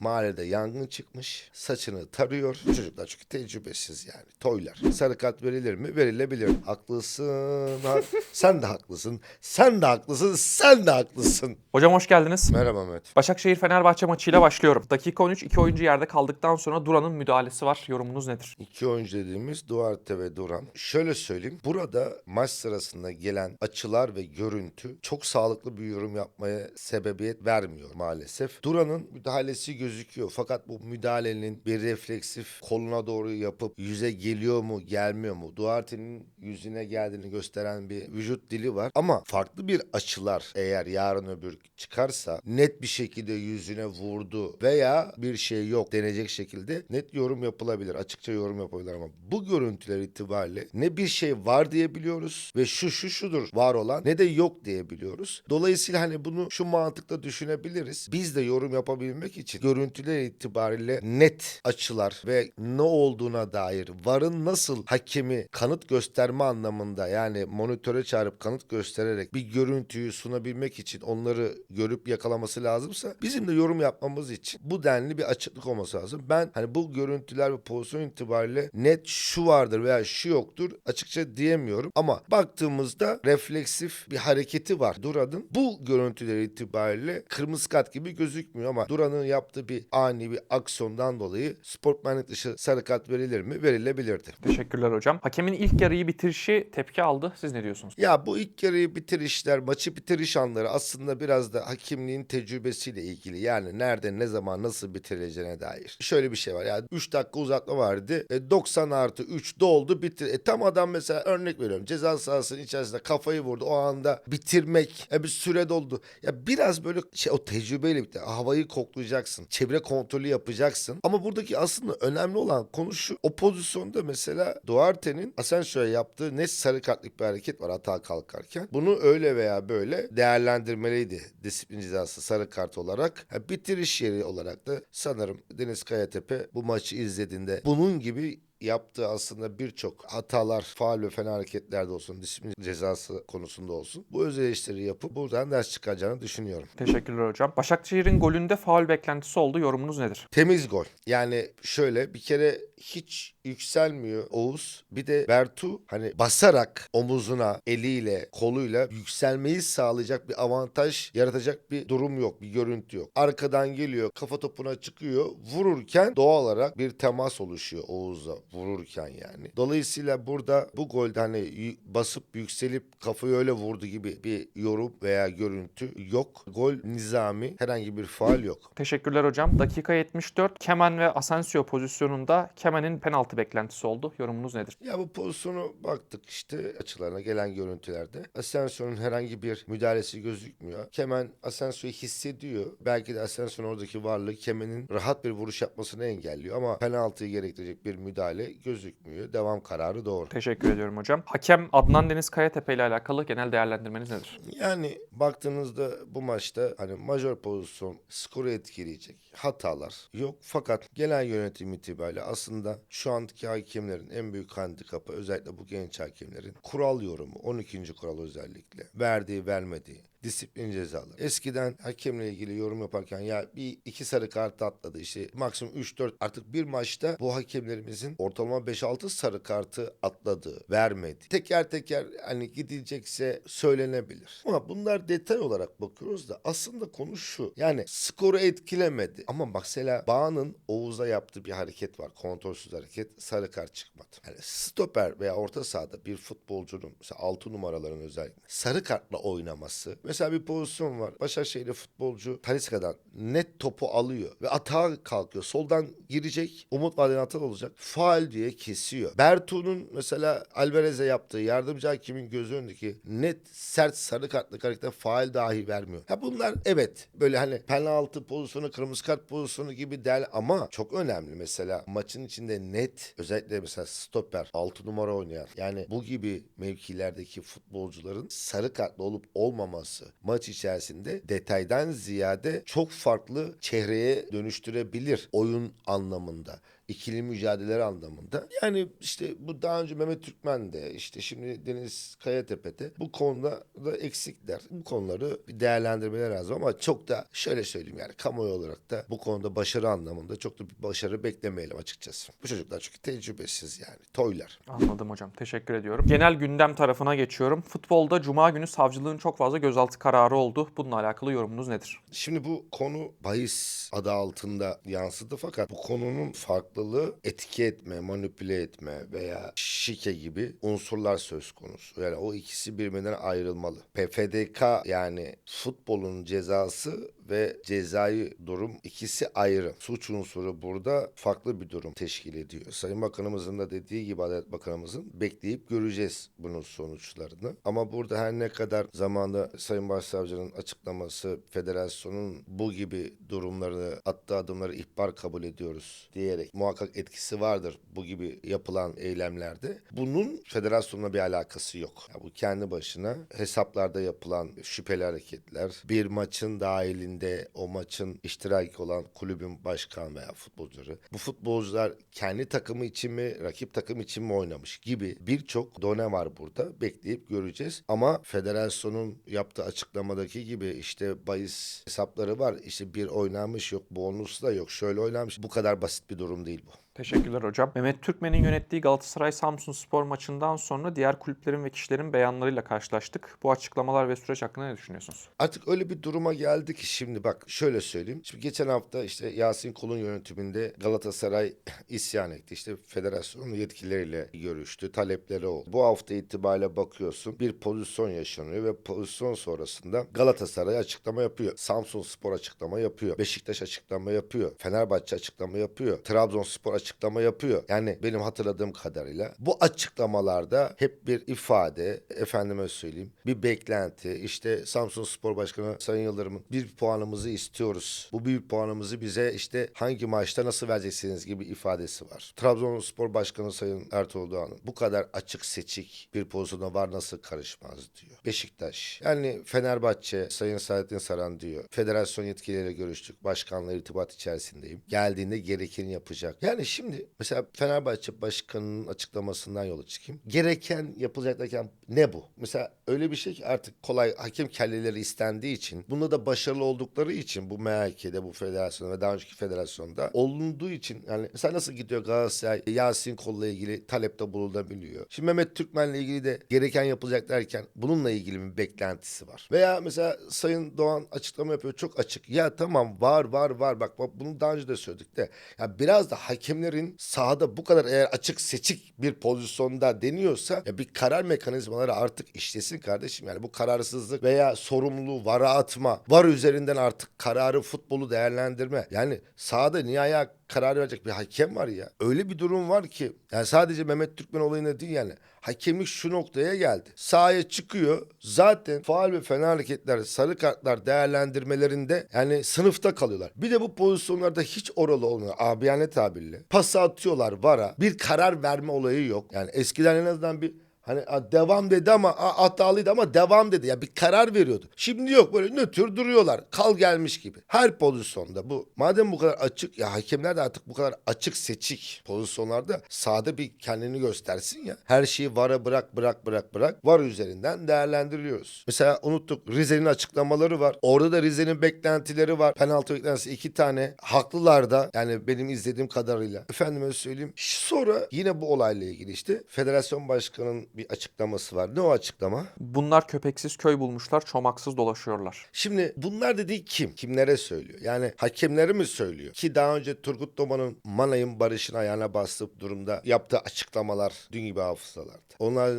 Mahallede yangın çıkmış. Saçını tarıyor. Çocuklar çünkü tecrübesiz yani. Toylar. Sarı kart verilir mi? Verilebilir. Haklısın. ha- sen de haklısın. Sen de haklısın. Sen de haklısın. Hocam hoş geldiniz. Merhaba Mehmet. Başakşehir Fenerbahçe maçıyla başlıyorum. Dakika 13 iki oyuncu yerde kaldıktan sonra Duran'ın müdahalesi var. Yorumunuz nedir? İki oyuncu dediğimiz Duarte ve Duran. Şöyle söyleyeyim. Burada maç sırasında gelen açılar ve görüntü çok sağlıklı bir yorum yapmaya sebebiyet vermiyor maalesef. Duran'ın müdahalesi gözüküyor. Fakat bu müdahalenin bir refleksif koluna doğru yapıp yüze geliyor mu gelmiyor mu? Duarte'nin yüzüne geldiğini gösteren bir vücut dili var. Ama farklı bir açılar eğer yarın öbür çıkarsa net bir şekilde yüzüne vurdu veya bir şey yok denecek şekilde net yorum yapılabilir. Açıkça yorum yapabilir ama bu görüntüler itibariyle ne bir şey var diyebiliyoruz ve şu şu şudur var olan ne de yok diyebiliyoruz. Dolayısıyla hani bunu şu mantıkla düşünebiliriz. Biz de yorum yapabilmek için görüntüler itibariyle net açılar ve ne olduğuna dair varın nasıl hakemi kanıt gösterme anlamında yani monitöre çağırıp kanıt göstererek bir görüntüyü sunabilmek için onları görüp yakalaması lazımsa bizim de yorum yapmamız için bu denli bir açıklık olması lazım. Ben hani bu görüntüler ve pozisyon itibariyle net şu vardır veya şu yoktur açıkça diyemiyorum ama baktığımızda refleksif bir hareketi var Duran'ın. Bu görüntüler itibariyle kırmızı kart gibi gözükmüyor ama Duran'ın yaptığı bir ani bir aksiyondan dolayı sportmenlik dışı sarı kart verilir mi? Verilebilirdi. Teşekkürler hocam. Hakemin ilk yarıyı bitirişi tepki aldı. Siz ne diyorsunuz? Ya bu ilk yarıyı bitirişler, maçı bitiriş anları aslında biraz da hakimliğin tecrübesiyle ilgili. Yani nerede, ne zaman, nasıl bitirileceğine dair. Şöyle bir şey var. Yani 3 dakika uzatma vardı. E, 90 artı 3 doldu, bitir. E, tam adam mesela örnek veriyorum. Ceza sahasının içerisinde kafayı vurdu. O anda bitirmek. E, bir süre doldu. Ya biraz böyle şey, o tecrübeyle bitti. Havayı koklayacaksın. Çevre kontrolü yapacaksın. Ama buradaki aslında önemli olan konu şu. O pozisyonda mesela Duarte'nin Asensio'ya yaptığı net sarı kartlık bir hareket var hata kalkarken. Bunu öyle veya böyle değerlendirmeliydi disiplin cezası sarı kart olarak. Ha, bitiriş yeri olarak da sanırım Deniz Kayatepe bu maçı izlediğinde bunun gibi yaptığı aslında birçok hatalar, faal ve fena hareketlerde olsun, disiplin cezası konusunda olsun. Bu öz eleştiri yapıp buradan ders çıkacağını düşünüyorum. Teşekkürler hocam. Başakşehir'in golünde faul beklentisi oldu. Yorumunuz nedir? Temiz gol. Yani şöyle bir kere hiç yükselmiyor Oğuz. Bir de Bertu hani basarak omuzuna, eliyle, koluyla yükselmeyi sağlayacak bir avantaj yaratacak bir durum yok, bir görüntü yok. Arkadan geliyor, kafa topuna çıkıyor. Vururken doğal olarak bir temas oluşuyor Oğuz'la vururken yani. Dolayısıyla burada bu golde hani basıp yükselip kafayı öyle vurdu gibi bir yorum veya görüntü yok. Gol nizami herhangi bir faal yok. Teşekkürler hocam. Dakika 74 Kemen ve Asensio pozisyonunda Kemen'in penaltı beklentisi oldu. Yorumunuz nedir? Ya bu pozisyonu baktık işte açılarına gelen görüntülerde. Asensio'nun herhangi bir müdahalesi gözükmüyor. Kemen Asensio'yu hissediyor. Belki de Asensio'nun oradaki varlığı Kemen'in rahat bir vuruş yapmasını engelliyor ama penaltıyı gerektirecek bir müdahale gözükmüyor. Devam kararı doğru. Teşekkür ediyorum hocam. Hakem Adnan Deniz Kayatepe ile alakalı genel değerlendirmeniz nedir? Yani baktığınızda bu maçta hani majör pozisyon skoru etkileyecek hatalar yok. Fakat gelen yönetim itibariyle aslında şu andaki hakemlerin en büyük handikapı özellikle bu genç hakemlerin kural yorumu 12. kural özellikle verdiği vermediği disiplin cezaları. Eskiden hakemle ilgili yorum yaparken ya bir iki sarı kart atladı işte maksimum 3-4 artık bir maçta bu hakemlerimizin ortalama 5-6 sarı kartı atladı, vermedi. Teker teker hani gidilecekse söylenebilir. Ama bunlar detay olarak bakıyoruz da aslında konu şu. Yani skoru etkilemedi. Ama mesela Bağ'ın Oğuz'a yaptığı bir hareket var. Kontrolsüz hareket. Sarı kart çıkmadı. Yani stoper veya orta sahada bir futbolcunun mesela 6 numaraların özellikle sarı kartla oynaması. Mesela bir pozisyon var. Başakşehir'de futbolcu Taliska'dan net topu alıyor ve atağa kalkıyor. Soldan girecek. Umut Vaden atal olacak. Faal diye kesiyor. Bertu'nun mesela Alvarez'e yaptığı yardımcı hakimin gözü önündeki net sert sarı kartlık harekete faal dahi vermiyor. Ha bunlar evet böyle hani penaltı pozisyonu, kırmızı kart pozisyonu gibi değil ama çok önemli mesela maçın içinde net özellikle mesela stoper 6 numara oynayan yani bu gibi mevkilerdeki futbolcuların sarı kartlı olup olmaması olması maç içerisinde detaydan ziyade çok farklı çehreye dönüştürebilir oyun anlamında ikili mücadeleler anlamında. Yani işte bu daha önce Mehmet Türkmen de işte şimdi Deniz Kayatepe'de bu konuda da eksikler. Bu konuları bir değerlendirmeler lazım ama çok da şöyle söyleyeyim yani kamuoyu olarak da bu konuda başarı anlamında çok da bir başarı beklemeyelim açıkçası. Bu çocuklar çünkü tecrübesiz yani toylar. Anladım hocam. Teşekkür ediyorum. Genel gündem tarafına geçiyorum. Futbolda Cuma günü savcılığın çok fazla gözaltı kararı oldu. Bununla alakalı yorumunuz nedir? Şimdi bu konu bahis adı altında yansıdı fakat bu konunun farklılığı etki etme, manipüle etme veya şike gibi unsurlar söz konusu. Yani o ikisi birbirinden ayrılmalı. PFDK yani futbolun cezası ve cezai durum ikisi ayrı. Suç unsuru burada farklı bir durum teşkil ediyor. Sayın Bakanımızın da dediği gibi Adalet Bakanımızın bekleyip göreceğiz bunun sonuçlarını. Ama burada her ne kadar zamanda Sayın Başsavcının açıklaması federasyonun bu gibi durumları attığı adımları ihbar kabul ediyoruz diyerek muhakkak etkisi vardır bu gibi yapılan eylemlerde. Bunun federasyonla bir alakası yok. Ya bu kendi başına hesaplarda yapılan şüpheli hareketler, bir maçın dahilinde o maçın iştiraki olan kulübün başkan veya futbolcuları. Bu futbolcular kendi takımı için mi, rakip takım için mi oynamış gibi birçok done var burada. Bekleyip göreceğiz. Ama federasyonun yaptığı açıklamadaki gibi işte bahis hesapları var. İşte bir oynanmış yok, bonus da yok, şöyle oynanmış. Bu kadar basit bir durum değil bu. Teşekkürler hocam. Mehmet Türkmen'in yönettiği Galatasaray Samsun Spor maçından sonra diğer kulüplerin ve kişilerin beyanlarıyla karşılaştık. Bu açıklamalar ve süreç hakkında ne düşünüyorsunuz? Artık öyle bir duruma geldi ki şimdi bak şöyle söyleyeyim. Şimdi geçen hafta işte Yasin Kul'un yönetiminde Galatasaray isyan etti. İşte federasyonun yetkilileriyle görüştü. Talepleri oldu. Bu hafta itibariyle bakıyorsun bir pozisyon yaşanıyor ve pozisyon sonrasında Galatasaray açıklama yapıyor. Samsun Spor açıklama yapıyor. Beşiktaş açıklama yapıyor. Fenerbahçe açıklama yapıyor. Trabzonspor açıklama yapıyor. Yani benim hatırladığım kadarıyla bu açıklamalarda hep bir ifade, efendime söyleyeyim, bir beklenti. İşte Samsun Spor Başkanı Sayın Yıldırım'ın bir puanımızı istiyoruz. Bu bir puanımızı bize işte hangi maçta nasıl vereceksiniz gibi ifadesi var. Trabzonspor Başkanı Sayın Ertuğrul Doğan'ın bu kadar açık seçik bir pozisyona var nasıl karışmaz diyor. Beşiktaş. Yani Fenerbahçe Sayın Saadettin Saran diyor. Federasyon yetkilileriyle görüştük. Başkanla irtibat içerisindeyim. Geldiğinde gerekeni yapacak. Yani şimdi mesela Fenerbahçe Başkanı'nın açıklamasından yola çıkayım. Gereken yapılacak derken ne bu? Mesela öyle bir şey ki artık kolay hakem kelleleri istendiği için bunda da başarılı oldukları için bu MHK'de bu federasyonda ve daha önceki federasyonda olunduğu için yani mesela nasıl gidiyor Galatasaray Yasin Kol'la ilgili talepte bulunabiliyor. Şimdi Mehmet Türkmen'le ilgili de gereken yapılacak derken bununla ilgili bir beklentisi var. Veya mesela Sayın Doğan açıklama yapıyor çok açık. Ya tamam var var var bak, bak bunu daha önce de söyledik de ya biraz da hakemlerin sahada bu kadar eğer açık seçik bir pozisyonda deniyorsa ya bir karar mekanizmaları artık işlesin kardeşim. Yani bu kararsızlık veya sorumluluğu vara atma, var üzerinden artık kararı futbolu değerlendirme. Yani sahada nihaya karar verecek bir hakem var ya. Öyle bir durum var ki yani sadece Mehmet Türkmen olayına değil yani. Hakemlik şu noktaya geldi. Sahaya çıkıyor. Zaten faal ve fena hareketler, sarı kartlar değerlendirmelerinde yani sınıfta kalıyorlar. Bir de bu pozisyonlarda hiç oralı olmuyor. Abiyane tabirle. Pası atıyorlar vara. Bir karar verme olayı yok. Yani eskiden en azından bir Hani devam dedi ama hatalıydı ama devam dedi. Ya bir karar veriyordu. Şimdi yok böyle nötr duruyorlar. Kal gelmiş gibi. Her pozisyonda bu. Madem bu kadar açık ya hakemler de artık bu kadar açık seçik pozisyonlarda sahada bir kendini göstersin ya. Her şeyi vara bırak bırak bırak bırak. Var üzerinden değerlendiriyoruz. Mesela unuttuk Rize'nin açıklamaları var. Orada da Rize'nin beklentileri var. Penaltı beklentisi iki tane. Haklılar da yani benim izlediğim kadarıyla. Efendime söyleyeyim. Sonra yine bu olayla ilgili işte federasyon başkanının bir açıklaması var. Ne o açıklama? Bunlar köpeksiz köy bulmuşlar, çomaksız dolaşıyorlar. Şimdi bunlar dediği kim? Kimlere söylüyor? Yani hakemleri mi söylüyor? Ki daha önce Turgut Doman'ın Manay'ın Barış'ın ayağına bastığı durumda yaptığı açıklamalar dün gibi hafızalarda.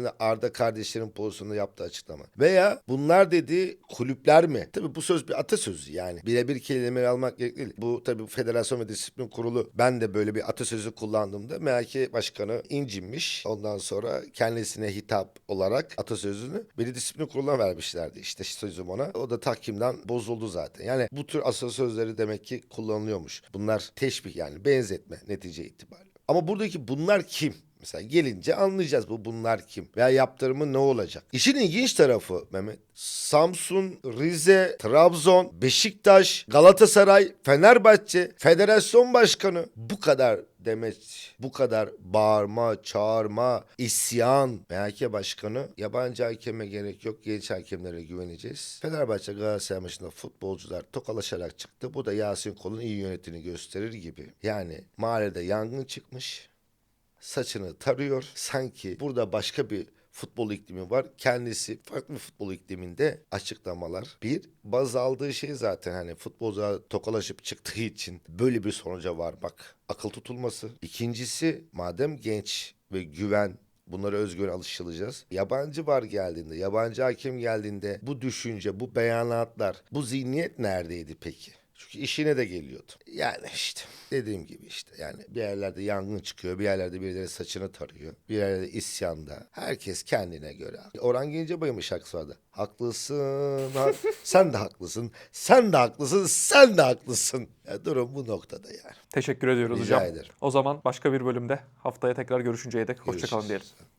Haricinde Arda kardeşlerin pozisyonunda yaptığı açıklama. Veya bunlar dediği kulüpler mi? Tabii bu söz bir atasözü yani. Birebir kelimeleri almak gerekli değil. Bu tabii Federasyon ve Disiplin Kurulu ben de böyle bir atasözü kullandığımda MHK Başkanı incinmiş. Ondan sonra kendisine hitap olarak atasözünü Milli Disiplin Kurulu'na vermişlerdi işte sözüm ona. O da tahkimden bozuldu zaten. Yani bu tür atasözleri demek ki kullanılıyormuş. Bunlar teşbih yani benzetme netice itibariyle. Ama buradaki bunlar kim? Mesela gelince anlayacağız bu bunlar kim veya yaptırımı ne olacak. İşin ilginç tarafı Mehmet. Samsun, Rize, Trabzon, Beşiktaş, Galatasaray, Fenerbahçe, Federasyon Başkanı bu kadar demet, bu kadar bağırma, çağırma, isyan. MHK Başkanı yabancı hakeme gerek yok. Genç hakemlere güveneceğiz. Fenerbahçe Galatasaray maçında futbolcular tokalaşarak çıktı. Bu da Yasin Kol'un iyi yönetini gösterir gibi. Yani mahallede yangın çıkmış saçını tarıyor. Sanki burada başka bir futbol iklimi var. Kendisi farklı futbol ikliminde açıklamalar. Bir, baz aldığı şey zaten hani futbolcular tokalaşıp çıktığı için böyle bir sonuca varmak. Akıl tutulması. İkincisi madem genç ve güven Bunlara özgüven alışılacağız. Yabancı var geldiğinde, yabancı hakem geldiğinde bu düşünce, bu beyanatlar, bu zihniyet neredeydi peki? Çünkü işine de geliyordu. Yani işte dediğim gibi işte yani bir yerlerde yangın çıkıyor, bir yerlerde birileri saçını tarıyor, bir yerlerde isyanda. Herkes kendine göre. Orhan Gencebay'ın şarkısı vardı. Haklısın, ha- sen de haklısın, sen de haklısın, sen de haklısın. Ya durum bu noktada yani. Teşekkür ediyoruz Rica hocam. ederim. O zaman başka bir bölümde haftaya tekrar görüşünceye dek hoşçakalın Görüşürüz. diyelim.